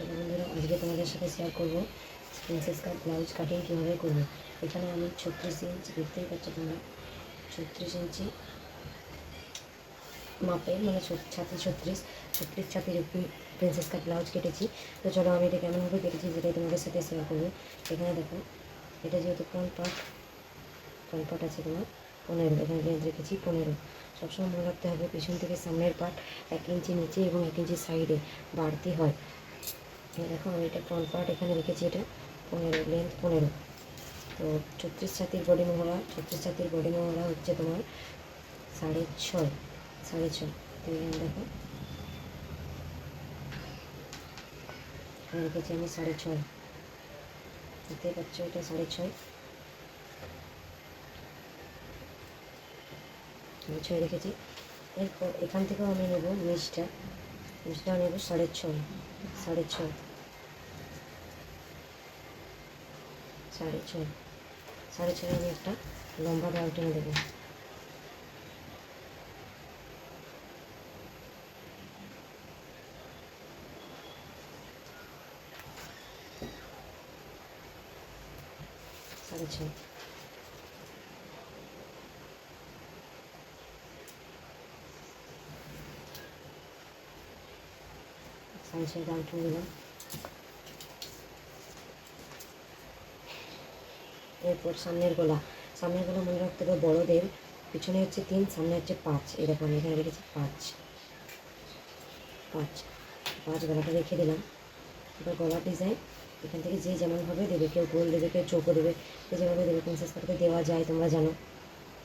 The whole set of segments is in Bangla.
চলো বন্ধুরা আজকে তোমাদের সাথে শেয়ার করব প্রিন্সেস কাট ব্লাউজ কাটিং কীভাবে করব। এখানে আমি ছত্রিশ ইঞ্চি দেখতেই পাচ্ছ তোমরা। ছত্রিশ ইঞ্চি মাপে মানে ছাতি ছত্রিশ ছত্রিশ ছাতির প্রিন্সেস কাট ব্লাউজ কেটেছি। তো চলো আমি এটা কেমনভাবে কেটেছি সেটাই তোমাদের সাথে শেয়ার করব। এখানে দেখো, এটা যেহেতু ফ্রন্ট পার্ট ফ্রন্ট পার্ট আছে তোমার, পনেরো, এখানে লেন্থ রেখেছি পনেরো। সবসময় মনে রাখতে হবে, পিছন থেকে সামনের পার্ট এক ইঞ্চি নিচে এবং এক ইঞ্চি সাইডে বাড়তি হয়। এই দেখো আমি এটা ফ্রন্ট পার্ট এখানে রেখেছি, এটা পনেরো লেন্থ পনেরো। তো ছত্রিশ ছাতির বডি মহড়া, ছত্রিশ ছাতির বডি মহড়া হচ্ছে তোমার সাড়ে ছয় সাড়ে ছয়। তো এখানে দেখো। রেখেছি আমি সাড়ে ছয়। দেখতে পাচ্ছ এটা সাড়ে ছয়। ছয় রেখেছি। এরপর এখান থেকেও আমি নেব নিচটা নিচটা নেব সাড়ে ছয় সাড়ে ছয়। সাড়ে ছয়। সাড়ে ছয় আমি একটা লম্বা দাগ টেনে দেবো। সাড়ে ছয়। সাড়ে ছয় দাগ টেনে দিলাম এরপর সামনের গলা। সামনের গলা মনে রাখতে হবে বড়দের, পিছনে হচ্ছে তিন, সামনে হচ্ছে পাঁচ। এরকম এখানে রেখেছি পাঁচ। পাঁচ। পাঁচ গলাটা রেখে দিলাম। এবার গলার ডিজাইন। এখান থেকে যে যেমনভাবে দেবে, কেউ গোল দেবে, কেউ চৌকো দেবে, যে যেভাবে দেবে প্রিন্সেস কাটকে দেওয়া যায় তোমরা জানো।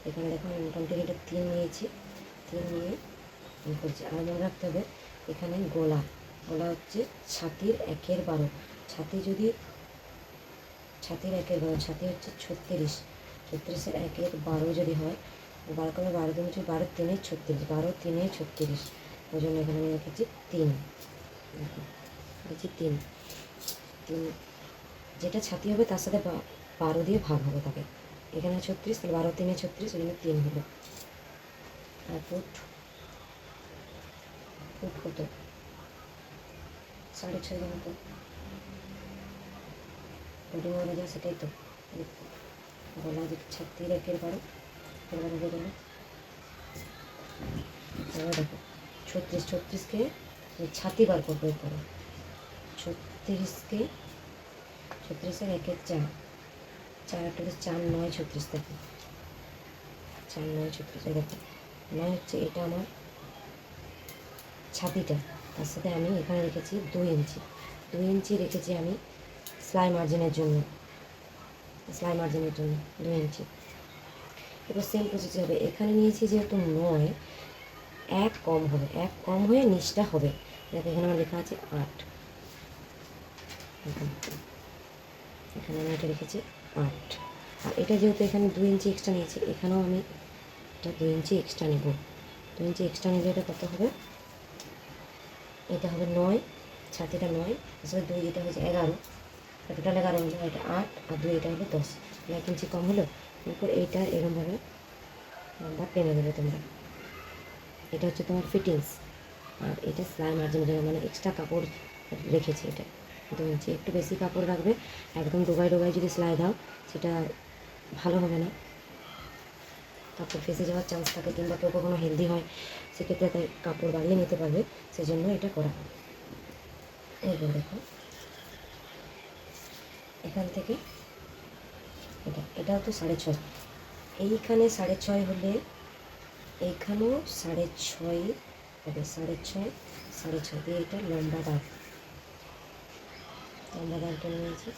এখানে দেখো মোটামুটি এটা তিন নিয়েছি। তিন নিয়ে করছি। আর মনে রাখতে হবে এখানে গলা। গলা হচ্ছে ছাতির একের বারো। ছাতি যদি ছাতির একের বারো ছাতি হচ্ছে ছত্রিশ। ছত্রিশের একের বারো যদি হয়, বারো করে বারো দিন হচ্ছে বারো তিনে ছত্রিশ, বারো তিনে ছত্রিশ। ওই জন্য এখানে আমি রেখেছি তিন। রেখেছি তিন। তিন। যেটা ছাতি হবে তার সাথে বারো দিয়ে ভাগ হবে তাকে। এখানে ছত্রিশ, তাহলে বারো তিনে ছত্রিশ ওই জন্য তিন হলো। আর ফুট ফুট কত? সাড়ে ছয় মতো বডি মরে যায় সেটাই তো গলা যে ছাত্রী রেখে পারো এবার হয়ে গেল দেখো ছত্রিশ ছত্রিশকে ছাতি বার করব এরপরে ছত্রিশকে ছত্রিশের একের চার চার একটা চার নয় ছত্রিশ দেখো চার নয় ছত্রিশ দেখো নয় হচ্ছে এটা আমার ছাতিটা তার সাথে আমি এখানে রেখেছি দুই ইঞ্চি দুই ইঞ্চি রেখেছি আমি সেলাই মার্জিনের জন্য। সেলাই মার্জিনের জন্য। দুই ইঞ্চি এবার সেম প্রসেস হবে। এখানে নিয়েছি যেহেতু নয়, এক কম হবে। এক কম হয়ে নিচটা হবে। দেখো, এখানে আমার লেখা আছে আট। এখানে আমি এটা রেখেছি আট। আর এটা যেহেতু এখানে দুই ইঞ্চি এক্সট্রা নিয়েছি, এখানেও আমি এটা দুই ইঞ্চি এক্সট্রা নেব। দুই ইঞ্চি এক্সট্রা নিলে এটা কত হবে? এটা হবে নয়, ছাতিটা নয় আসলে দুই, এটা হচ্ছে এগারো। টোটাল এগারো হলো এটা আট আর দুই, এটা হলো দশ। এক ইঞ্চি কম হলো, এরপর এইটা এরকমভাবে লম্বা টেনে দেবে তোমরা। এটা হচ্ছে তোমার ফিটিংস আর এটা সেলাই মার্জিনের জন্য মানে এক্সট্রা কাপড় রেখেছি এটা। দু ইঞ্চি একটু বেশি কাপড় রাখবে, একদম ডোগায় ডোগায় যদি সেলাই দাও, সেটা ভালো হবে না। কাপড় ফেসে যাওয়ার চান্স থাকে কিংবা কেউ কখনো হেলদি হয়, সেক্ষেত্রে তাই কাপড় বাড়িয়ে নিতে পারবে, সেজন্য এটা করা এরপর দেখো এখান থেকে এটা, এটাও তো সাড়ে ছয়। এইখানে সাড়ে ছয় হলে এইখানেও সাড়ে ছয় হবে সাড়ে ছয় সাড়ে ছয়। দিয়ে এটা লম্বা দাগ। লম্বা দাগটা নিয়েছি।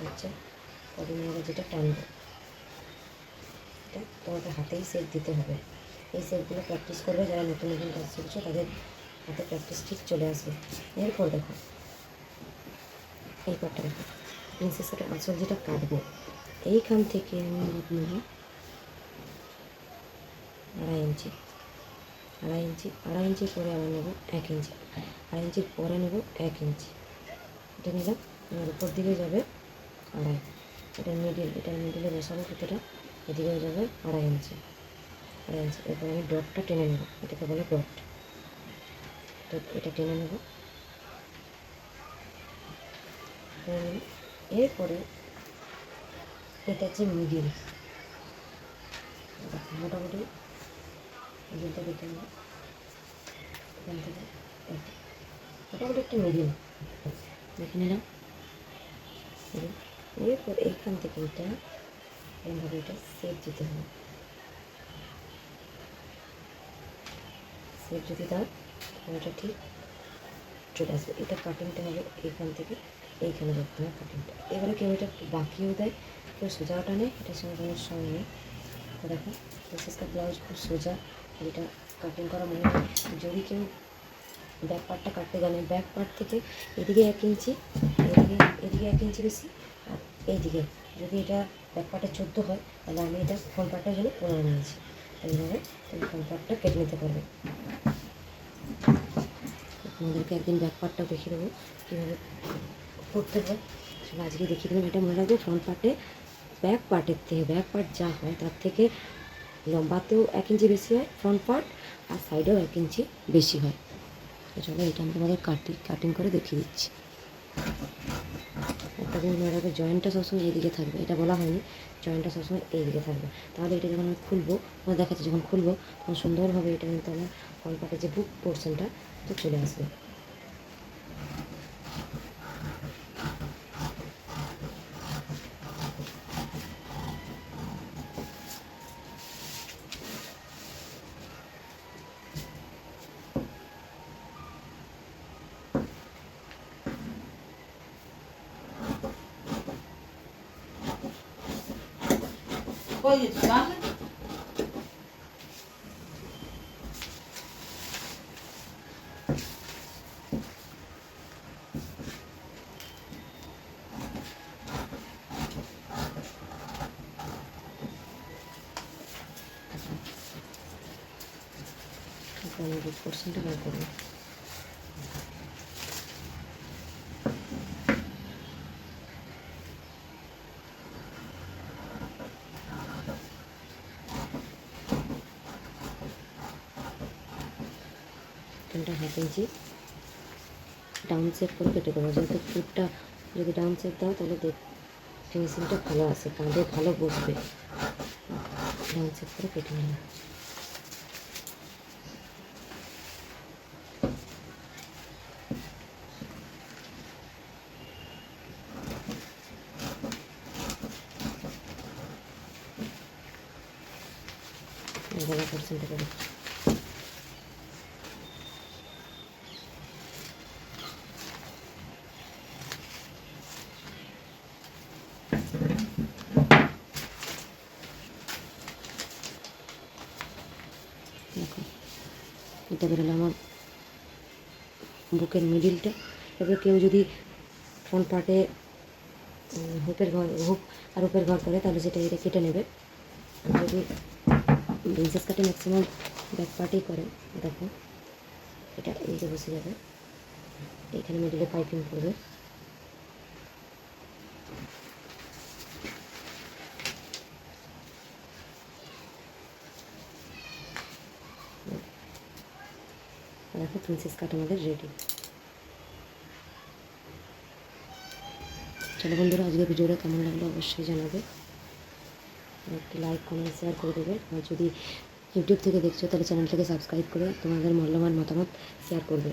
হচ্ছে যেটা টানবে। এটা তোমাকে হাতেই সেট দিতে হবে। এই সেটগুলো প্র্যাকটিস করবে যারা নতুন নতুন কাজ শিখছো তাদের হাতে প্র্যাকটিস ঠিক চলে আসবে। এরপর দেখো, এই পাটটা দেখো প্রিন্সেস কাটের আঁচল যেটা কাটবো। এইখান থেকে আমি মাপ আড়াই ইঞ্চি আড়াই ইঞ্চি আড়াই ইঞ্চি পরে আবার নেব এক ইঞ্চি, আড়াই ইঞ্চির পরে নেব এক ইঞ্চি। এটা নিলাম আমার উপর দিকে যাবে আড়াই, এটা মিডিল এটা মিডিলে বসাবো কতটা এদিকে যাবে আড়াই ইঞ্চি আড়াই ইঞ্চি। এরপর আমি ডটটা টেনে নেব, এটাকে বলে ডট এটা এটা টেনে নেব। এরপরে এটা হচ্ছে মিডিল মোটামুটি মোটামুটি একটা মিডিল দেখে নিলাম। এরপর এইখান থেকে এটা এরভাবে এটা সেট দিতে হবে। সেট যদি দাও। এটা ঠিক চলে আসবে এটা কাটিংটা হবে এইখান থেকে, এইখানে করতে হবে কাটিংটা এবারে কেউ এটা বাঁকিয়েও দেয়, কেউ সোজাও টানে এটার সঙ্গে কোনো সঙ্গে নেই দেখো প্রিন্সেসকার ব্লাউজ খুব সোজা এটা কাটিং করা মনে হয় যদি কেউ ব্যাক পার্টটা কাটতে জানে ব্যাক পার্ট থেকে এদিকে এক ইঞ্চি, এদিকে এদিকে এক ইঞ্চি বেশি, আর এইদিকে। যদি এটা ব্যাক পার্টে চোদ্দ হয়, তাহলে আমি এটা ফ্রন্ট পার্টের জন্য পনেরো নিয়েছি। এইভাবে তুমি ফ্রন্ট পার্টটা কেটে নিতে পারবে। তোমাদেরকে একদিন ব্যাক পার্টটাও দেখিয়ে দেবো, কীভাবে করতে হয়। সেটা আজকে দেখিয়ে দেবেন এটা মনে রাখবে ফ্রন্ট পার্টে ব্যাক পার্টের থেকে ব্যাক পার্ট যা হয় তার থেকে লম্বাতেও এক ইঞ্চি বেশি হয় ফ্রন্ট পার্ট আর সাইডেও এক ইঞ্চি বেশি হয়। তো চলো এটা আমি তোমাদের কাটিং কাটিং করে দেখিয়ে দিচ্ছি। দিন মনে রাখবে জয়েন্টটা সবসময় এইদিকে থাকবে। এটা বলা হয়নি জয়েন্টটা সবসময় এইদিকে থাকবে। তাহলে এটা যখন আমি খুলবো, তোমার দেখাচ্ছি যখন খুলবো, তখন সুন্দরভাবে এটা কিন্তু আমার ফ্রন্ট যে বুক পোর্শনটা তো চলে আসবে। কই গেছিস তাহলে তারপর আমি বুক পোর্শনটা বের করব তিনটা হাফ ইঞ্চি ডাউন সেপ করে কেটে দেবো যেহেতু ফুটটা যদি ডাউন সেপ দাও তাহলে দেখ ফিনিশিংটা ভালো আসে কাঁধে ভালো বসবে ডাউন সেপ করে কেটে নিলাম গলা পার্সেন্টটা করে দেখো, এটা বেরোলো আমার বুকের মিডিলটা এবার কেউ যদি ফ্রন্ট পার্টে হুপের ঘর হুপ আর হুকের ঘর করে, তাহলে সেটা এটা কেটে নেবে। যদি প্রিন্সেস কাটে ম্যাক্সিমাম ব্যাক পার্টেই করে, দেখো। এটা এই যে বসে যাবে। এইখানে মিডিলে পাইপিং পড়বে দেখো প্রিন্সেস কাট আমাদের রেডি চলো বন্ধুরা আজকে ভিডিওটা কেমন লাগল অবশ্যই জানাবে। একটি লাইক কমেন্ট শেয়ার করে দেবে। আর যদি ইউটিউব থেকে দেখছ, তাহলে চ্যানেলটাকে সাবস্ক্রাইব করে তোমাদের মূল্যবান মতামত শেয়ার করবে।